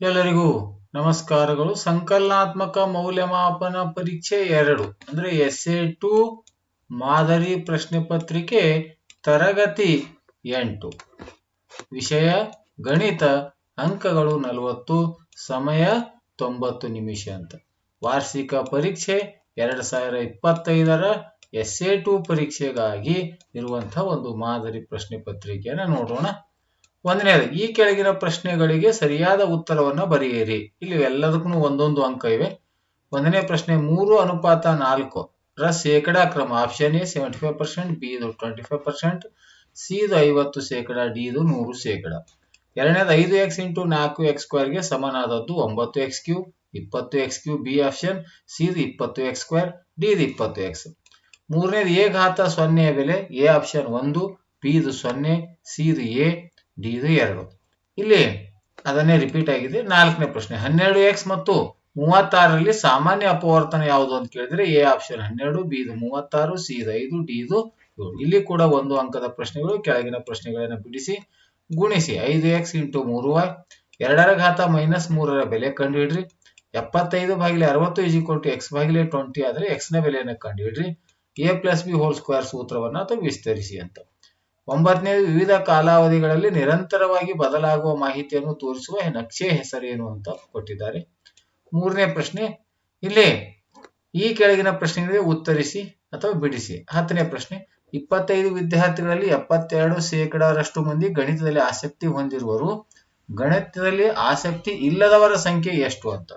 ಎಲ್ಲರಿಗೂ ನಮಸ್ಕಾರಗಳು. ಸಂಕಲನಾತ್ಮಕ ಮೌಲ್ಯಮಾಪನ ಪರೀಕ್ಷೆ ಎರಡು, ಅಂದ್ರೆ ಎಸ್ ಎ ಟು ಮಾದರಿ ಪ್ರಶ್ನೆ ಪತ್ರಿಕೆ, ತರಗತಿ ಎಂಟು. ವಿಷಯ, ಗಣಿತ, ಅಂಕಗಳು ನಲವತ್ತು, ಸಮಯ ತೊಂಬತ್ತು ನಿಮಿಷ ಅಂತ. ವಾರ್ಷಿಕ ಪರೀಕ್ಷೆ ಎರಡು ಸಾವಿರ ಇಪ್ಪತ್ತೈದರ ಎಸ್ ಎ ಟು ಪರೀಕ್ಷೆಗಾಗಿ ಇರುವಂತಹ ಒಂದು ಮಾದರಿ ಪ್ರಶ್ನೆ ಪತ್ರಿಕೆಯನ್ನ ನೋಡೋಣ. ಒಂದನೇದು ಈ ಕೆಳಗಿನ ಪ್ರಶ್ನೆಗಳಿಗೆ ಸರಿಯಾದ ಉತ್ತರವನ್ನು ಬರೆಯಿರಿ. ಇಲ್ಲಿ ಎಲ್ಲದಕ್ಕೂ ಒಂದೊಂದು ಅಂಕ ಇವೆ. ಒಂದನೇ ಪ್ರಶ್ನೆ, ಮೂರು ಅನುಪಾತ ನಾಲ್ಕು. ರ ಶೇಕಡಾ ಕ್ರಮ option A seventy five percent B ಇದು ಟ್ವೆಂಟಿ ಫೈವ್ ಪರ್ಸೆಂಟ್ ಸಿ ಇದು ಐವತ್ತು ಶೇಕಡಾ ಡಿ ಇದು ನೂರು ಶೇಕಡಾ. ಎರಡನೇದು, ಐದು ಎಕ್ಸ್ ಇಂಟು ನಾಲ್ಕು ಎಕ್ಸ್ ಸ್ಕ್ವೇರ್ಗೆ ಸಮನಾದದ್ದು ಒಂಬತ್ತು ಎಕ್ಸ್ ಕ್ಯೂ ಇಪ್ಪತ್ತು x cube B option C ಇದು ಇಪ್ಪತ್ತು ಎಕ್ಸ್ ಸ್ಕ್ವೇರ್ ಡಿ ಇದು ಇಪ್ಪತ್ತು ಎಕ್ಸ್ ಮೂರನೇದು ಎ ಘಾತ ಸೊನ್ನೆಯ ಬೆಲೆ ಎ ಆಪ್ಷನ್ ಒಂದು ಬಿ ಇದು ಸೊನ್ನೆ ಸಿ ಇದು ಎ ಡಿ ಇದು ಎರಡು. ಇಲ್ಲಿ ಅದನ್ನೇ ರಿಪೀಟ್ ಆಗಿದೆ. ನಾಲ್ಕನೇ ಪ್ರಶ್ನೆ, ಹನ್ನೆರಡು ಎಕ್ಸ್ ಮತ್ತು ಮೂವತ್ತಾರರಲ್ಲಿ ಸಾಮಾನ್ಯ ಅಪವರ್ತನ ಯಾವುದು ಅಂತ ಕೇಳಿದ್ರೆ ಎ ಆಪ್ಷನ್ ಹನ್ನೆರಡು ಬಿ ಇದು ಮೂವತ್ತಾರು ಸಿ ಇದು ಐದು ಡಿ ಇದು ಏಳು. ಇಲ್ಲಿ ಕೂಡ ಒಂದು ಅಂಕದ ಪ್ರಶ್ನೆಗಳು, ಕೆಳಗಿನ ಪ್ರಶ್ನೆಗಳನ್ನು ಬಿಡಿಸಿ, ಗುಣಿಸಿ. ಐದು ಎಕ್ಸ್ ಇಂಟು ಮೂರು ವೈ ಎರಡರ ಘಾತ ಮೈನಸ್ ಮೂರರ ಬೆಲೆ ಕಂಡುಹಿಡ್ರಿ. ಎಪ್ಪತ್ತೈದು ಬಾಗಿಲೆ ಅರವತ್ತು ಈಕ್ವಲ್ ಟು ಎಕ್ಸ್ ಬಾಗಿಲೆ ಟ್ವೆಂಟಿ ಆದ್ರೆ ಎಕ್ಸ್ನ ಬೆಲೆಯನ್ನು ಕಂಡುಹಿಡ್ರಿ. A plus b whole square ಸೂತ್ರವನ್ನ ಅಥವಾ ವಿಸ್ತರಿಸಿ ಅಂತ. ಒಂಬತ್ತನೇ ವಿವಿಧ ಕಾಲಾವಧಿಗಳಲ್ಲಿ ನಿರಂತರವಾಗಿ ಬದಲಾಗುವ ಮಾಹಿತಿಯನ್ನು ತೋರಿಸುವ ನಕ್ಷೆ ಹೆಸರೇನು ಅಂತ ಕೊಟ್ಟಿದ್ದಾರೆ. ಮೂರನೇ ಪ್ರಶ್ನೆ, ಇಲ್ಲಿ ಈ ಕೆಳಗಿನ ಪ್ರಶ್ನೆಗಳಿಗೆ ಉತ್ತರಿಸಿ ಅಥವಾ ಬಿಡಿಸಿ. ಹತ್ತನೇ ಪ್ರಶ್ನೆ, ಇಪ್ಪತ್ತೈದು ವಿದ್ಯಾರ್ಥಿಗಳಲ್ಲಿ ಎಪ್ಪತ್ತೆರಡು ಶೇಕಡಾರಷ್ಟು ಮಂದಿ ಗಣಿತದಲ್ಲಿ ಆಸಕ್ತಿ ಹೊಂದಿರುವರು. ಗಣಿತದಲ್ಲಿ ಆಸಕ್ತಿ ಇಲ್ಲದವರ ಸಂಖ್ಯೆ ಎಷ್ಟು ಅಂತ.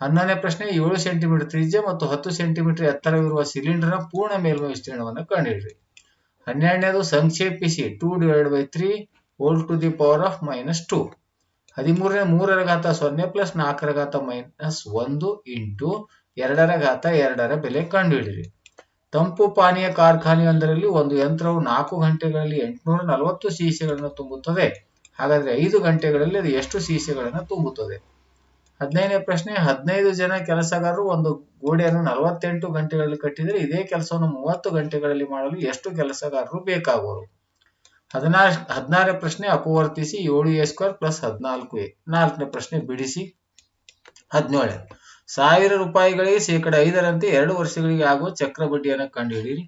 ಹನ್ನೊಂದನೇ ಪ್ರಶ್ನೆ, ಏಳು ಸೆಂಟಿಮೀಟರ್ ತ್ರಿಜ್ಯ ಮತ್ತು ಹತ್ತು ಸೆಂಟಿಮೀಟರ್ ಎತ್ತರವಿರುವ ಸಿಲಿಂಡರ್ನ ಪೂರ್ಣ ಮೇಲ್ಮೈ ವಿಸ್ತೀರ್ಣವನ್ನು ಕಂಡುಹಿಡಿರಿ ಹನ್ನೆರಡನೇದು ಸಂಕ್ಷೇಪಿಸಿ two divide by three whole to the power of minus two ಹದಿಮೂರನೇ ಮೂರರ ಘಾತ ಸೊನ್ನೆ ಪ್ಲಸ್ ನಾಲ್ಕರ ಘಾತ ಮೈನಸ್ ಒಂದು ಇಂಟು ಎರಡರ ಘಾತ ಎರಡರ ಬೆಲೆ ಕಂಡುಹಿಡಿರಿ ತಂಪು ಪಾನೀಯ ಕಾರ್ಖಾನೆಯೊಂದರಲ್ಲಿ ಒಂದು ಯಂತ್ರವು ನಾಲ್ಕು ಗಂಟೆಗಳಲ್ಲಿ ಎಂಟುನೂರ ನಲವತ್ತು ಸೀಸೆಗಳನ್ನು ತುಂಬುತ್ತದೆ. ಹಾಗಾದರೆ ಐದು ಗಂಟೆಗಳಲ್ಲಿ ಅದು ಎಷ್ಟು ಸೀಸೆಗಳನ್ನು ತುಂಬುತ್ತದೆ? ಹದಿನೈದನೇ ಪ್ರಶ್ನೆ, ಹದಿನೈದು ಜನ ಕೆಲಸಗಾರರು ಒಂದು ಗೋಡೆಯನ್ನು ನಲವತ್ತೆಂಟು ಗಂಟೆಗಳಲ್ಲಿ ಕಟ್ಟಿದರೆ ಇದೇ ಕೆಲಸವನ್ನು ಮೂವತ್ತು ಗಂಟೆಗಳಲ್ಲಿ ಮಾಡಲು ಎಷ್ಟು ಕೆಲಸಗಾರರು ಬೇಕಾಗುವರು? ಹದಿನಾರು ಹದಿನಾರನೇ ಪ್ರಶ್ನೆ ಅಪವರ್ತಿಸಿ ಏಳು ಎ ಸ್ಕ್ವೇರ್ ಪ್ಲಸ್ ಹದಿನಾಲ್ಕು ಎ. ನಾಲ್ಕನೇ ಪ್ರಶ್ನೆ ಬಿಡಿಸಿ. ಹದಿನೇಳು, ಸಾವಿರ ರೂಪಾಯಿಗಳಿಗೆ ಶೇಕಡ ಐದರಂತೆ ಎರಡು ವರ್ಷಗಳಿಗೆ ಆಗುವ ಚಕ್ರ ಬಡ್ಡಿಯನ್ನು ಕಂಡುಹಿಡಿಯಿರಿ.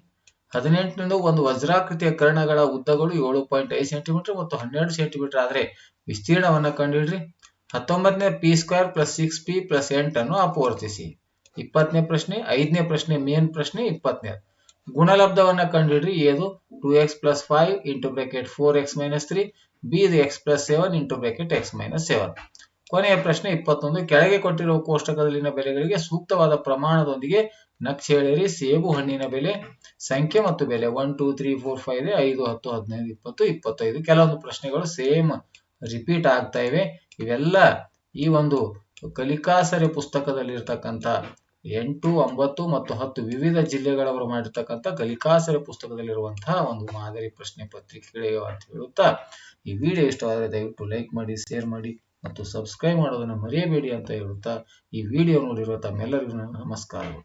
ಹದಿನೆಂಟರಿಂದ ಒಂದು ವಜ್ರಾಕೃತಿಯ ಕರ್ಣಗಳ ಉದ್ದಗಳು ಏಳು ಪಾಯಿಂಟ್ ಐದು ಸೆಂಟಿಮೀಟರ್ ಮತ್ತು ಹನ್ನೆರಡು ಸೆಂಟಿಮೀಟರ್ ಆದರೆ ವಿಸ್ತೀರ್ಣವನ್ನು ಕಂಡುಹಿಡ್ರಿ ಹತ್ತೊಂಬತ್ತನೇ p square plus six p plus ಎಂಟನ್ನು ಅಪವರ್ತಿಸಿ ಇಪ್ಪತ್ತನೇ ಪ್ರಶ್ನೆ, ಐದನೇ ಪ್ರಶ್ನೆ ಮೇನ್ ಪ್ರಶ್ನೆ, ಇಪ್ಪತ್ತನೇ. ಗುಣಲಬ್ಧವನ್ನ ಕಂಡುಹಿಡ್ರಿ. ಏದು? Two x plus five into bracket four x minus three B ಇದು x plus seven into bracket x minus seven ಕೊನೆಯ ಪ್ರಶ್ನೆ ಇಪ್ಪತ್ತೊಂದು. ಕೆಳಗೆ ಕೊಟ್ಟಿರುವ ಕೋಷ್ಟಕದಲ್ಲಿನ ಬೆಲೆಗಳಿಗೆ ಸೂಕ್ತವಾದ ಪ್ರಮಾಣದೊಂದಿಗೆ ನಕ್ಷೆ ಎಳೆಯಿರಿ. ಸೇಬು ಹಣ್ಣಿನ ಬೆಲೆ, ಸಂಖ್ಯೆ ಮತ್ತು ಬೆಲೆ. One two three four five ಐದು, ಹತ್ತು, ಹದಿನೈದು, ಇಪ್ಪತ್ತು, ಇಪ್ಪತ್ತೈದು. ಕೆಲವೊಂದು ಪ್ರಶ್ನೆಗಳು ಸೇಮ್ ರಿಪೀಟ್ ಆಗ್ತಾ ಇವೆ. ಇವೆಲ್ಲ ಈ ಒಂದು ಕಲಿಕಾಸರೆ ಪುಸ್ತಕದಲ್ಲಿರ್ತಕ್ಕಂಥ ಎಂಟು, ಒಂಬತ್ತು ಮತ್ತು ಹತ್ತು ವಿವಿಧ ಜಿಲ್ಲೆಗಳವರು ಮಾಡಿರ್ತಕ್ಕಂಥ ಕಲಿಕಾಸರೆ ಪುಸ್ತಕದಲ್ಲಿರುವಂತಹ ಒಂದು ಮಾದರಿ ಪ್ರಶ್ನೆ ಪತ್ರಿಕೆಗಳಿವೆ ಅಂತ ಹೇಳುತ್ತಾ ಈ ವಿಡಿಯೋ ಇಷ್ಟವಾದರೆ ದಯವಿಟ್ಟು ಲೈಕ್ ಮಾಡಿ, ಶೇರ್ ಮಾಡಿ ಮತ್ತು ಸಬ್ಸ್ಕ್ರೈಬ್ ಮಾಡೋದನ್ನು ಮರೆಯಬೇಡಿ ಅಂತ ಹೇಳುತ್ತಾ ಈ ವಿಡಿಯೋ ನೋಡಿರುವ ತಮ್ಮೆಲ್ಲರಿಗೂ ನಮಸ್ಕಾರಗಳು.